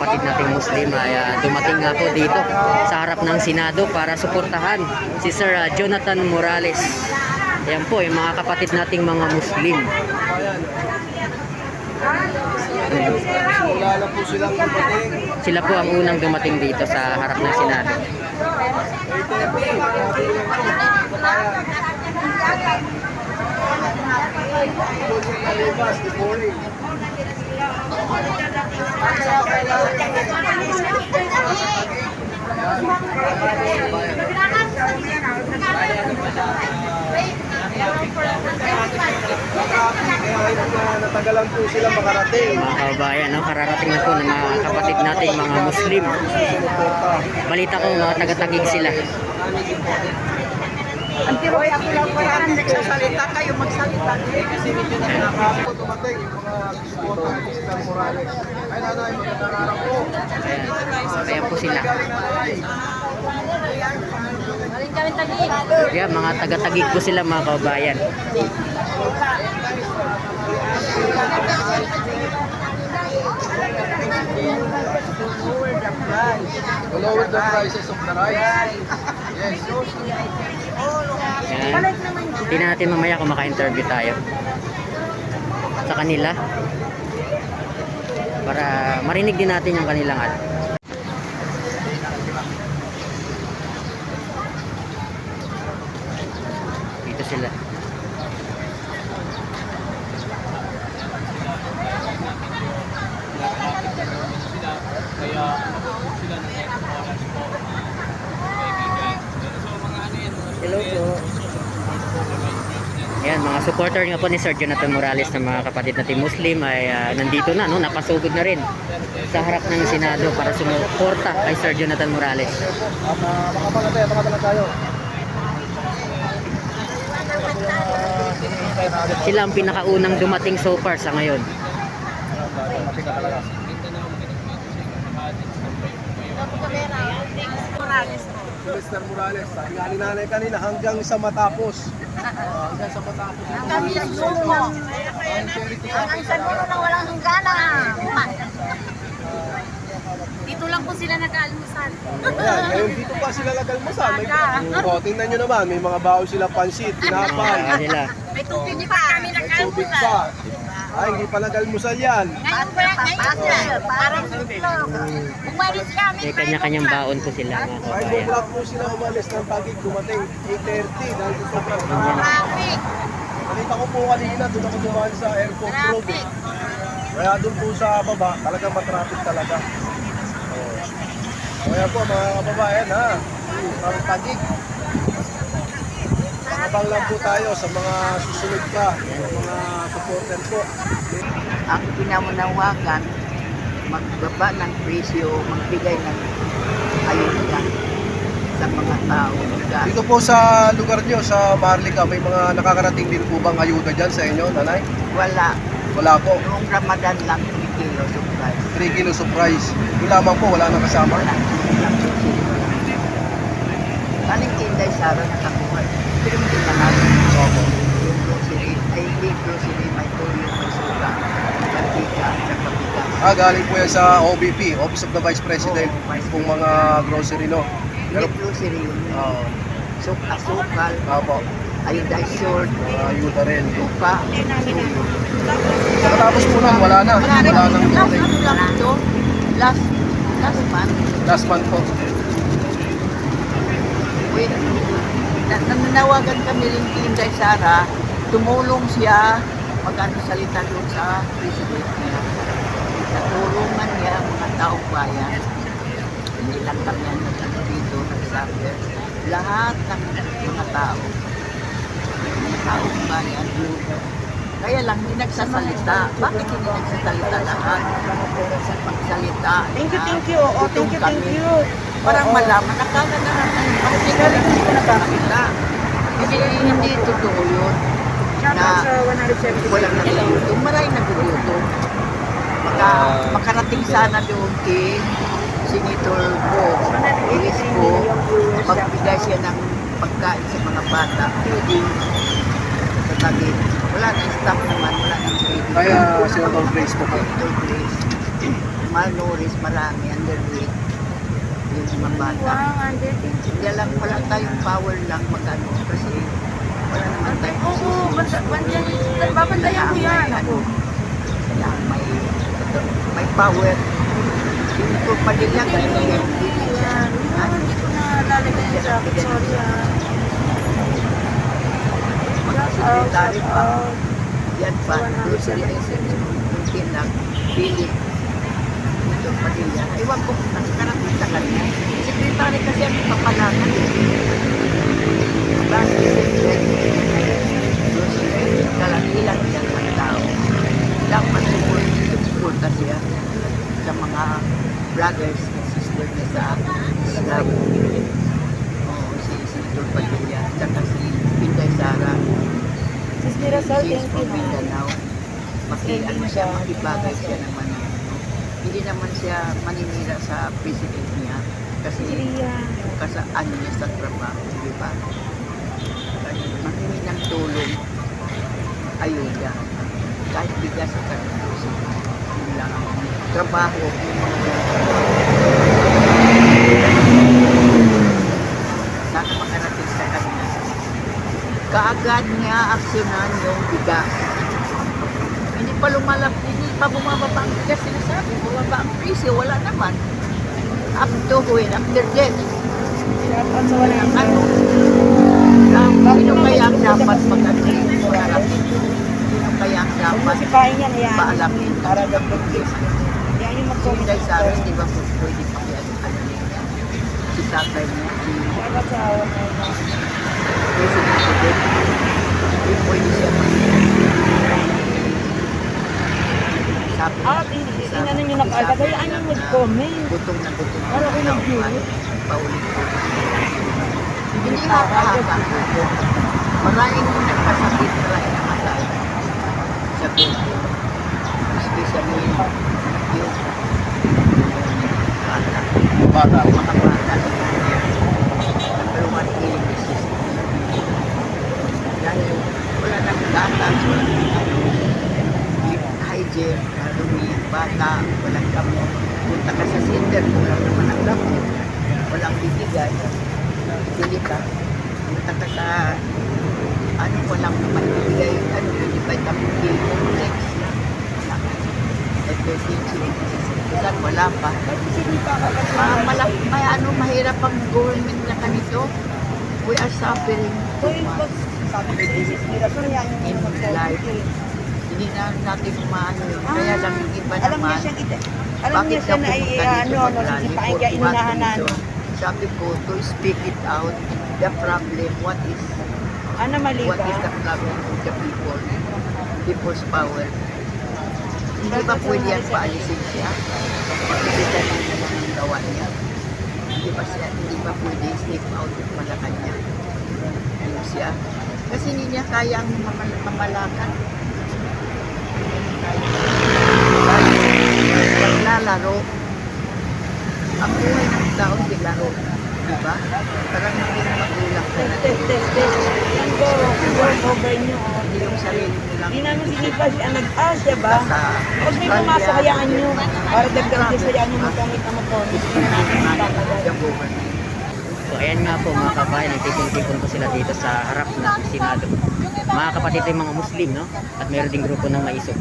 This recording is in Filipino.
kapatid nating Muslim ay ah, dumating po dito sa harap ng Senado para suportahan si Sir ah, Jonathan Morales. Ayan po, yung mga kapatid nating mga Muslim. Sila po ang unang dumating dito sa harap ng Senado. Good morning. Natagalan po sila makarating. Mga kababayan, no? kararating na po ng mga kapatid nating mga Muslim. Balita ko mga taga-tagig sila. Hoy, ako lang pala ang nagsasalita kayo magsalita. Ako dumating yung mga supporter ni Sir Morales. Ay nanay, magandang araw po. Ayan, po sila. Ayan, mga taga-tagig po sila mga kababayan. To lower the prices of the rice. Yes. Ayan. Tingnan natin mamaya kung maka-interview tayo. Sa kanila. Para marinig din natin yung kanilang at. Dito sila. Hello po. Ayan, mga supporter nga po ni Sir Jonathan Morales ng mga kapatid natin Muslim ay ah, nandito na, no? napasugod na rin sa harap ng Senado para sumuporta kay Sir Jonathan Morales. At uh, makapala tayo, makapala tayo. Sila ang pinakaunang dumating so far sa ngayon. Si Mr. Morales, sabi nga ni nanay kanina, hanggang sa matapos. Hanggang sa matapos. Kami yung sumo. Hanggang sa dulo na walang hangganan. Dito lang po sila nag-almusal. Ayan, ngayon dito pa sila. May, oh, tingnan nyo naman, may mga baon sila pansit, tinapay. May tubig pa kami tubig pa. Ay, hindi pa nagalmusal yan. Ngayon pa, ngayon pa. Parang itlog. Umalis kami. May kanya-kanyang baon po sila mga Ay, kababayan. buklat po sila umalis ng pagig dumating 8.30 dahil sa sobrang Traffic. Nakita ko po kanina, doon ako dumaan sa airport road. Kaya doon po sa baba, talagang matraffic talaga. Oh. Kaya po mga kababayan ha, ang tagig. Nakabang lang po tayo sa mga susunod pa, sa mga supporter po. ang pinamanawagan, magbaba ng presyo, magbigay ng ayuda sa mga tao. Ga- Dito po sa lugar nyo, sa Marlica, may mga nakakarating din po bang ayuda dyan sa inyo, nanay? Wala. Wala po. Noong Ramadan lang, 3 kilo supplies. 3 kilos of rice. Yung lamang po, wala na kasama. Wala. Lang Kaling kinday sara nakakuha. Pero hindi na natin. Opo. Yung grocery, ay hindi grocery, may tuyo, may suga, mantika, at saka bigas. Ah, galing po yan sa OBP, Office of the Vice President, Oo, Vice kung mga grocery, no? Hindi grocery yun. Oo. So, asukal, Opo, iodized, mga ayuda rin. tupa, tuyo. Pagkatapos po nun, wala na. Wala nang Last dumating. ano lang ito? Last, last month. Last month po. Wait, na, nananawagan kami rin kay Sara, tumulong siya mag-ano salita doon sa president niya. Natulungan niya ang mga taong bayan. Hindi lang kami ang nag dito, nagsabi. Lahat ng mga tao, mga taong bayan, kaya lang hindi nagsasalita. Bakit hindi nagsasalita lahat? Pagsalita. Thank you, na thank you. Oh, thank you, thank you. Parang malaman, nakaka na Bakit hindi hindi ko nakakita? Kasi hindi totoo yun. Na out sa 170. walang nagugutom. Maraming nagugutom. Maka, makarating sana doon kay Senator Bo. Iris ko, magbigay siya ng pagkain sa mga bata. Feeding sa tabi. Wala na staff naman, wala na feeding. Kaya Senator Grace po po. Senator Grace. malnourished, marami, underweight. Yung mga bata. Hindi lang, wala tayong power lang magano kasi wala naman tayong Oo, banda, banda, babantayan ko yan. Ano, kaya may, may power. Yung po padilla, ganun yung Yan. Ano? Hindi ko na lalagay yung jacket. Sorry ah. Mag-secretary pa. Yan pa, grocery items. Kunti lang, pili. Ito padilla. Ewan ko kung nakarating sa kanya. Secretary kasi ang papalagan. Last grocery kalatilan yan ng tao. Dapat sumusunod siya sa mga brothers and sisters niya sa Islam. Oo, si Senator Padilla, saka si Pinday Sara. Sis is thank you. Mindanao. Maki, ano siya, makibagay siya naman. Hindi naman siya maninira sa president niya kasi kasaan niya sa trabaho, di ba? Mahingi ng tulong, ayuda, kahit bigas sa ang trabaho. yung mga Sana makarating sa kanya. Kaagad niya aksyonan yung bigas. Hindi pa lumalap, hindi pa bumababa ang bigas sinasabi. Bumaba ang presyo, wala naman. Up to when, after death. Shoutout sa wala yung Ano? Na, sino kaya ang dapat? Magarating? Sino kaya ang dapat paalamin para dapat Yan yung mag-comment. Inday Sara, di ba pwede pakiano ano niya? Si tatay niya, Shoutout sa awa mo. President Fidel. Hindi pwede siya Sabi Ah, inanon nyo na kaagad. Hayaan nyo mag-comment. Gutom na gutom. Para ko na nag-view. Paulit-ulit. Hindi haka-haka. Maraming nagkasakit, maraming namatay. Sa gutom. Especially yung yung bata. Bata. Mga bata. Number one killing disease. Dahil wala nang gatas, wala nang ano, hygiene, marumi, bata, walang gamot. Punta ka sa center, wala naman ang gamot. Walang bibigay. Pili ka. Punta ka sa ano, walang naman bibigay, ano, hindi vitamin D, complex. Wala. FFPG. Minsan wala pa. Ma malak, may ano, mahirap ang government na kanito. We are suffering too much Hindi na natin maano yun. Kaya lang yung iba Alam niya naman, siya, alam niya siya na dito ano, no, mag-rally? sisipain For kaya what inunahan na, ano. Sabi ko, to speak it out, the problem, what is Ano mali what is the problem of the people? People's power. Hindi ba pwede yan paalisin siya? Makikita niya naman ang gawa niya. Hindi ba siya, hindi ba pwede step out yung Malacanang? Yung siya. Kasi hindi niya kaya ang mamal- mamalakan. Paglalaro, ang buhay ng tao, di laro. Diba? Parang hindi na magulang ka na. Test, test, test. Yan go, go, cover nyo. Hindi yung sarili mo lang. Hindi namin sinipas siya nag-as, diba? Huwag may pumasok, hayaan nyo. Para dagdag sa hayaan nyo mag-comment na mag-comment. Hindi na namin. The government. So ayan nga po mga kabayan, nagtitipon po sila dito sa harap ng Senado. Mga kapatid ay mga Muslim, no? At mayroon ding grupo ng maisog.